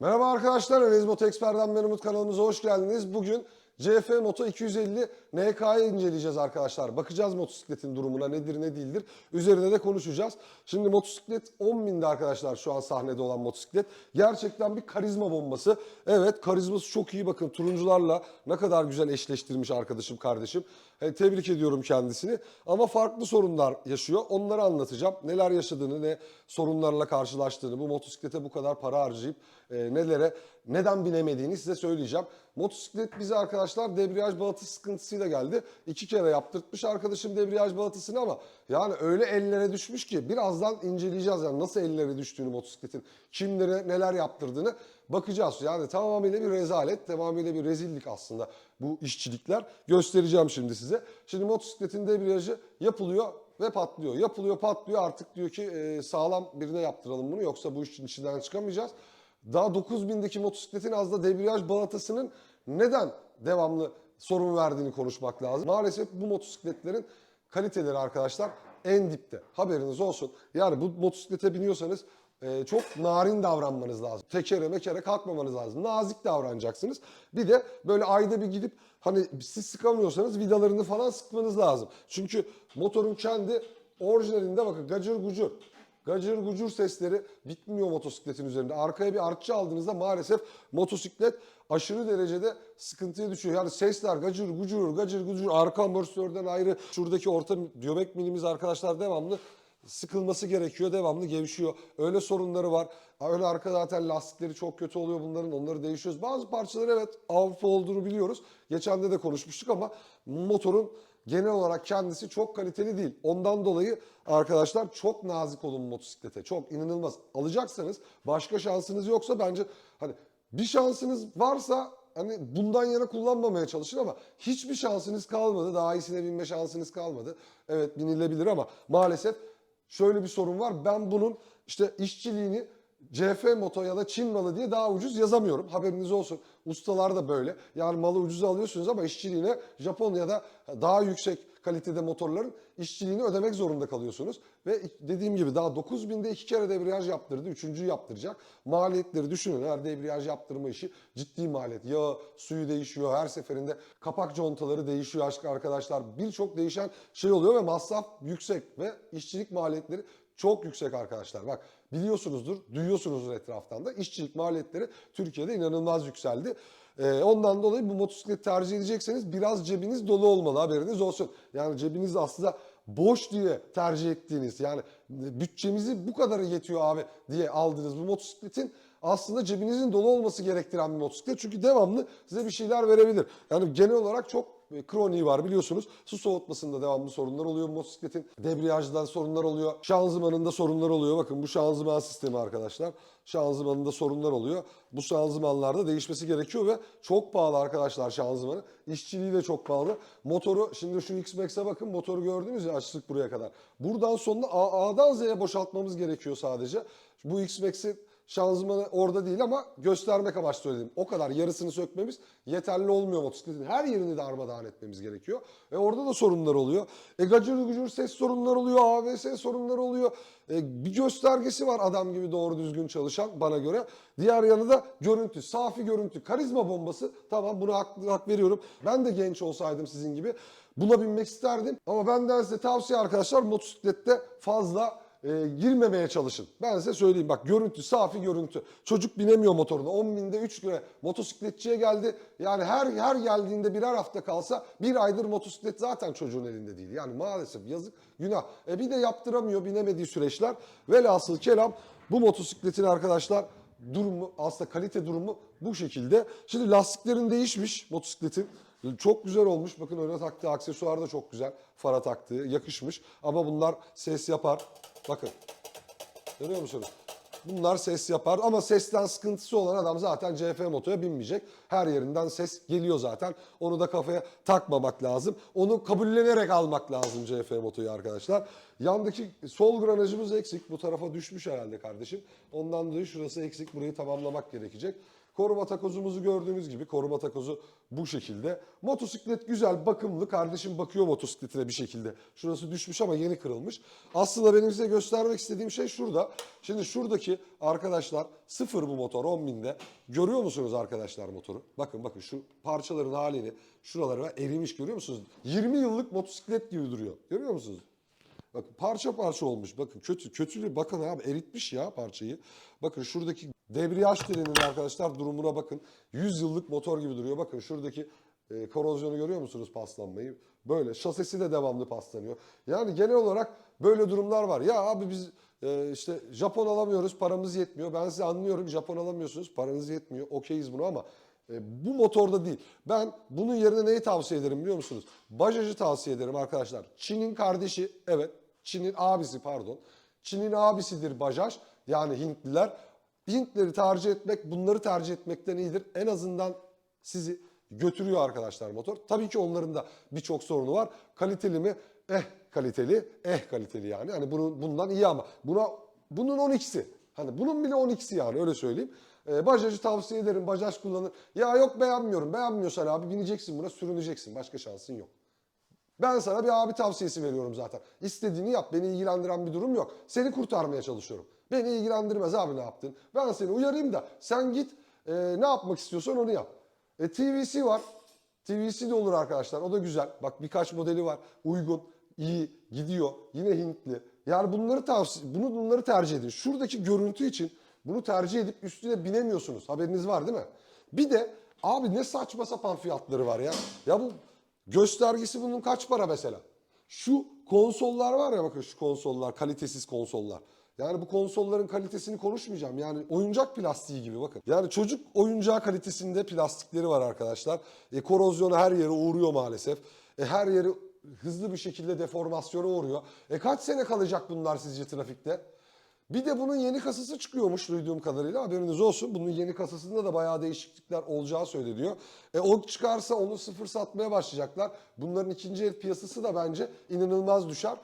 Merhaba arkadaşlar, Enes Moto Expert'den ben Umut kanalımıza hoş geldiniz. Bugün CF Moto 250 NK'yı inceleyeceğiz arkadaşlar. Bakacağız motosikletin durumuna nedir ne değildir. Üzerine de konuşacağız. Şimdi motosiklet 10.000'de arkadaşlar şu an sahnede olan motosiklet. Gerçekten bir karizma bombası. Evet karizması çok iyi bakın turuncularla ne kadar güzel eşleştirmiş arkadaşım kardeşim. E, tebrik ediyorum kendisini. Ama farklı sorunlar yaşıyor. Onları anlatacağım. Neler yaşadığını, ne sorunlarla karşılaştığını, bu motosiklete bu kadar para harcayıp e, nelere, neden binemediğini size söyleyeceğim. Motosiklet bize arkadaşlar debriyaj balatı sıkıntısıyla geldi. İki kere yaptırtmış arkadaşım debriyaj balatısını ama yani öyle ellere düşmüş ki birazdan inceleyeceğiz yani nasıl ellere düştüğünü motosikletin, kimlere neler yaptırdığını bakacağız. Yani tamamıyla bir rezalet, tamamıyla bir rezillik aslında bu işçilikler. Göstereceğim şimdi size. Şimdi motosikletin debriyajı yapılıyor ve patlıyor. Yapılıyor patlıyor artık diyor ki e, sağlam birine yaptıralım bunu yoksa bu işin içinden çıkamayacağız. Daha 9000'deki motosikletin az da debriyaj balatasının neden devamlı sorun verdiğini konuşmak lazım. Maalesef bu motosikletlerin kaliteleri arkadaşlar en dipte. Haberiniz olsun. Yani bu motosiklete biniyorsanız e, çok narin davranmanız lazım. Tekere mekere kalkmamanız lazım. Nazik davranacaksınız. Bir de böyle ayda bir gidip hani siz sıkamıyorsanız vidalarını falan sıkmanız lazım. Çünkü motorun kendi orijinalinde bakın gacır gucur. Gacır gucur sesleri bitmiyor motosikletin üzerinde. Arkaya bir artçı aldığınızda maalesef motosiklet aşırı derecede sıkıntıya düşüyor. Yani sesler gacır gucur, gacır gucur, arka amortisörden ayrı. Şuradaki orta diyobek milimiz arkadaşlar devamlı sıkılması gerekiyor. Devamlı gevşiyor. Öyle sorunları var. Öyle arka zaten lastikleri çok kötü oluyor bunların. Onları değişiyoruz. Bazı parçalar evet avrupa olduğunu biliyoruz. Geçen de de konuşmuştuk ama motorun genel olarak kendisi çok kaliteli değil. Ondan dolayı arkadaşlar çok nazik olun motosiklete. Çok inanılmaz. Alacaksanız başka şansınız yoksa bence hani bir şansınız varsa hani bundan yana kullanmamaya çalışın ama hiçbir şansınız kalmadı. Daha iyisine binme şansınız kalmadı. Evet binilebilir ama maalesef şöyle bir sorun var. Ben bunun işte işçiliğini CF Moto ya da Çin malı diye daha ucuz yazamıyorum. Haberiniz olsun. Ustalar da böyle. Yani malı ucuza alıyorsunuz ama işçiliğine Japonya'da daha yüksek kalitede motorların işçiliğini ödemek zorunda kalıyorsunuz. Ve dediğim gibi daha 9000'de iki kere debriyaj yaptırdı. Üçüncüyü yaptıracak. Maliyetleri düşünün. Her debriyaj yaptırma işi ciddi maliyet. Yağı, suyu değişiyor. Her seferinde kapak contaları değişiyor aşk arkadaşlar. Birçok değişen şey oluyor ve masraf yüksek ve işçilik maliyetleri çok yüksek arkadaşlar. Bak biliyorsunuzdur, duyuyorsunuzdur etraftan da işçilik maliyetleri Türkiye'de inanılmaz yükseldi. Ee, ondan dolayı bu motosiklet tercih edecekseniz biraz cebiniz dolu olmalı haberiniz olsun. Yani cebiniz aslında boş diye tercih ettiğiniz yani bütçemizi bu kadar yetiyor abi diye aldığınız bu motosikletin aslında cebinizin dolu olması gerektiren bir motosiklet. Çünkü devamlı size bir şeyler verebilir. Yani genel olarak çok kroniği var biliyorsunuz. Su soğutmasında devamlı sorunlar oluyor motosikletin. Debriyajdan sorunlar oluyor. Şanzımanında sorunlar oluyor. Bakın bu şanzıman sistemi arkadaşlar. Şanzımanında sorunlar oluyor. Bu şanzımanlarda değişmesi gerekiyor ve çok pahalı arkadaşlar şanzımanı. İşçiliği de çok pahalı. Motoru şimdi şu X-Max'e bakın motoru gördünüz ya açtık buraya kadar. Buradan sonra A'dan Z'ye boşaltmamız gerekiyor sadece. Bu X-Max'i şanzımanı orada değil ama göstermek amaçlı söyledim. O kadar yarısını sökmemiz yeterli olmuyor motosikletin. Her yerini darmadağın etmemiz gerekiyor. Ve orada da sorunlar oluyor. E gacır gucur ses sorunlar oluyor, AVS sorunlar oluyor. E, bir göstergesi var adam gibi doğru düzgün çalışan bana göre. Diğer yanı da görüntü, safi görüntü, karizma bombası. Tamam buna hak, hak veriyorum. Ben de genç olsaydım sizin gibi buna binmek isterdim. Ama benden size tavsiye arkadaşlar motosiklette fazla e, girmemeye çalışın. Ben size söyleyeyim bak görüntü safi görüntü. Çocuk binemiyor motoruna. 10 binde 3 lira motosikletçiye geldi. Yani her her geldiğinde birer hafta kalsa bir aydır motosiklet zaten çocuğun elinde değil. Yani maalesef yazık günah. E bir de yaptıramıyor binemediği süreçler. Velhasıl kelam bu motosikletin arkadaşlar durumu aslında kalite durumu bu şekilde. Şimdi lastiklerin değişmiş motosikletin. Çok güzel olmuş. Bakın öne taktığı aksesuar da çok güzel. Fara taktığı yakışmış. Ama bunlar ses yapar. Bakın. Görüyor musunuz? Bunlar ses yapar ama sesten sıkıntısı olan adam zaten CF motoya binmeyecek. Her yerinden ses geliyor zaten. Onu da kafaya takmamak lazım. Onu kabullenerek almak lazım CF motoyu arkadaşlar. Yandaki sol granajımız eksik. Bu tarafa düşmüş herhalde kardeşim. Ondan dolayı şurası eksik. Burayı tamamlamak gerekecek. Koruma takozumuzu gördüğünüz gibi koruma takozu bu şekilde. Motosiklet güzel, bakımlı. Kardeşim bakıyor motosikletine bir şekilde. Şurası düşmüş ama yeni kırılmış. Aslında benim size göstermek istediğim şey şurada. Şimdi şuradaki arkadaşlar sıfır bu motor 10 binde. Görüyor musunuz arkadaşlar motoru? Bakın bakın şu parçaların halini. Şuraları var, erimiş görüyor musunuz? 20 yıllık motosiklet gibi duruyor. Görüyor musunuz? Bakın parça parça olmuş. Bakın kötü kötülü bakın abi eritmiş ya parçayı. Bakın şuradaki debriyaj telinin arkadaşlar durumuna bakın. 100 yıllık motor gibi duruyor. Bakın şuradaki e, korozyonu görüyor musunuz paslanmayı? Böyle şasisi de devamlı paslanıyor. Yani genel olarak böyle durumlar var. Ya abi biz e, işte Japon alamıyoruz paramız yetmiyor. Ben size anlıyorum Japon alamıyorsunuz paranız yetmiyor. Okeyiz bunu ama e, bu motorda değil. Ben bunun yerine neyi tavsiye ederim biliyor musunuz? Bajaj'ı tavsiye ederim arkadaşlar. Çin'in kardeşi evet. Çin'in abisi pardon. Çin'in abisidir Bajaj. Yani Hintliler. Hintleri tercih etmek bunları tercih etmekten iyidir. En azından sizi götürüyor arkadaşlar motor. Tabii ki onların da birçok sorunu var. Kaliteli mi? Eh kaliteli, eh kaliteli yani. Hani bunun bundan iyi ama buna bunun 12'si. Hani bunun bile 12'si yani öyle söyleyeyim. Ee, Bajaj'ı tavsiye ederim. Bajaj kullanır. Ya yok beğenmiyorum. Beğenmiyorsan abi bineceksin buna sürüneceksin. Başka şansın yok. Ben sana bir abi tavsiyesi veriyorum zaten. İstediğini yap. Beni ilgilendiren bir durum yok. Seni kurtarmaya çalışıyorum. Beni ilgilendirmez abi ne yaptın. Ben seni uyarayım da sen git e, ne yapmak istiyorsan onu yap. E, TVC var. TVC de olur arkadaşlar. O da güzel. Bak birkaç modeli var. Uygun, iyi, gidiyor. Yine Hintli. Yani bunları tavsiye, bunu bunları tercih edin. Şuradaki görüntü için bunu tercih edip üstüne binemiyorsunuz. Haberiniz var değil mi? Bir de abi ne saçma sapan fiyatları var ya. Ya bu göstergesi bunun kaç para mesela? Şu konsollar var ya bakın şu konsollar, kalitesiz konsollar. Yani bu konsolların kalitesini konuşmayacağım. Yani oyuncak plastiği gibi bakın. Yani çocuk oyuncağı kalitesinde plastikleri var arkadaşlar. E, korozyona her yere uğruyor maalesef. E, her yeri hızlı bir şekilde deformasyona uğruyor. E kaç sene kalacak bunlar sizce trafikte? Bir de bunun yeni kasası çıkıyormuş duyduğum kadarıyla haberiniz olsun. Bunun yeni kasasında da bayağı değişiklikler olacağı söyleniyor. E o çıkarsa onu sıfır satmaya başlayacaklar. Bunların ikinci el piyasası da bence inanılmaz düşer.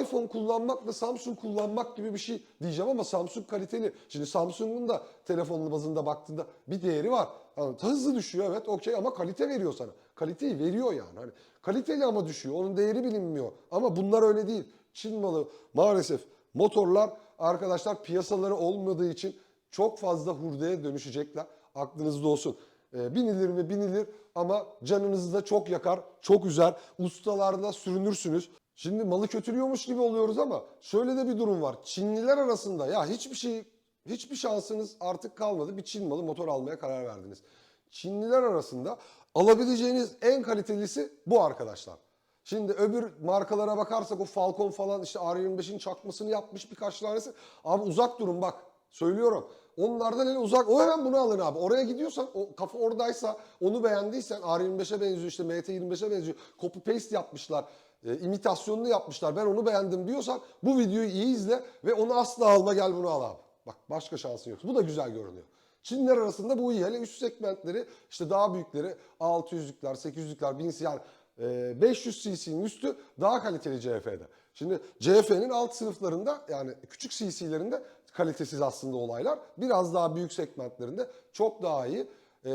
iPhone kullanmakla Samsung kullanmak gibi bir şey diyeceğim ama Samsung kaliteli. Şimdi Samsung'un da telefonlu bazında baktığında bir değeri var. Yani hızlı düşüyor evet okey ama kalite veriyor sana. Kaliteyi veriyor yani. Hani kaliteli ama düşüyor. Onun değeri bilinmiyor. Ama bunlar öyle değil. Çin malı maalesef motorlar arkadaşlar piyasaları olmadığı için çok fazla hurdaya dönüşecekler. Aklınızda olsun. Ee, binilir mi binilir ama canınızı da çok yakar, çok üzer. Ustalarla sürünürsünüz. Şimdi malı kötülüyormuş gibi oluyoruz ama şöyle de bir durum var. Çinliler arasında ya hiçbir şey hiçbir şansınız artık kalmadı. Bir Çin malı motor almaya karar verdiniz. Çinliler arasında alabileceğiniz en kalitelisi bu arkadaşlar. Şimdi öbür markalara bakarsak o Falcon falan işte R25'in çakmasını yapmış birkaç tanesi. Abi uzak durun bak. Söylüyorum. Onlardan hele uzak. O hemen bunu alın abi. Oraya gidiyorsan o kafa oradaysa onu beğendiysen R25'e benziyor işte MT25'e benziyor. Copy paste yapmışlar. E, imitasyonunu yapmışlar. Ben onu beğendim diyorsan bu videoyu iyi izle ve onu asla alma gel bunu al abi. Bak başka şansın yok. Bu da güzel görünüyor. Çinler arasında bu iyi. Hele üst segmentleri işte daha büyükleri 600'lükler, 800'lükler, 1000 yani 500 cc'nin üstü daha kaliteli CF'de. Şimdi CF'nin alt sınıflarında yani küçük cc'lerinde kalitesiz aslında olaylar. Biraz daha büyük segmentlerinde çok daha iyi. E,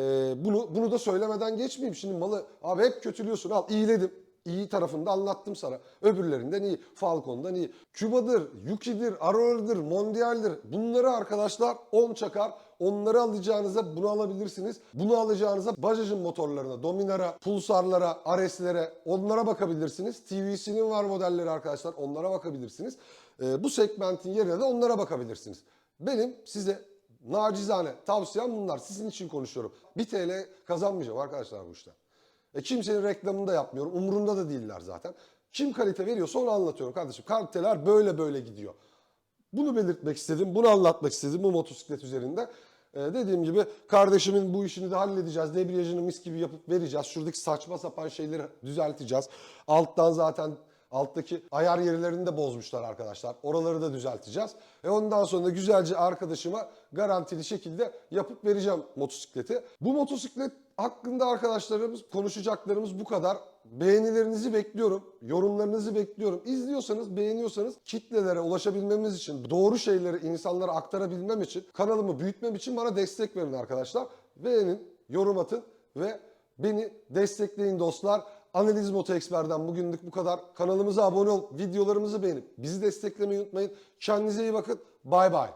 bunu bunu da söylemeden geçmeyeyim. Şimdi malı abi hep kötülüyorsun. Al iyiledim. İyi tarafını da anlattım sana. Öbürlerinden iyi. Falcon'dan iyi. Cuba'dır, Yuki'dir, Aurora'dır, Mondial'dir. Bunları arkadaşlar 10 çakar. Onları alacağınıza bunu alabilirsiniz. Bunu alacağınıza Bajaj'ın motorlarına, Dominar'a, Pulsar'lara, Ares'lere onlara bakabilirsiniz. TVC'nin var modelleri arkadaşlar onlara bakabilirsiniz. Ee, bu segmentin yerine de onlara bakabilirsiniz. Benim size nacizane tavsiyem bunlar. Sizin için konuşuyorum. 1 TL kazanmayacağım arkadaşlar bu işte. E kimsenin reklamını da yapmıyorum. Umurumda da değiller zaten. Kim kalite veriyorsa onu anlatıyorum kardeşim. Kaliteler böyle böyle gidiyor. Bunu belirtmek istedim. Bunu anlatmak istedim bu motosiklet üzerinde. Ee, dediğim gibi kardeşimin bu işini de halledeceğiz. Debriyajını mis gibi yapıp vereceğiz. Şuradaki saçma sapan şeyleri düzelteceğiz. Alttan zaten alttaki ayar yerlerini de bozmuşlar arkadaşlar. Oraları da düzelteceğiz. E ondan sonra güzelce arkadaşıma garantili şekilde yapıp vereceğim motosikleti. Bu motosiklet hakkında arkadaşlarımız konuşacaklarımız bu kadar. beğenilerinizi bekliyorum. Yorumlarınızı bekliyorum. İzliyorsanız, beğeniyorsanız kitlelere ulaşabilmemiz için, doğru şeyleri insanlara aktarabilmem için, kanalımı büyütmem için bana destek verin arkadaşlar. Beğenin, yorum atın ve beni destekleyin dostlar. Analiz Moto Expert'den bugünlük bu kadar. Kanalımıza abone ol, videolarımızı beğenip bizi desteklemeyi unutmayın. Kendinize iyi bakın. Bay bay.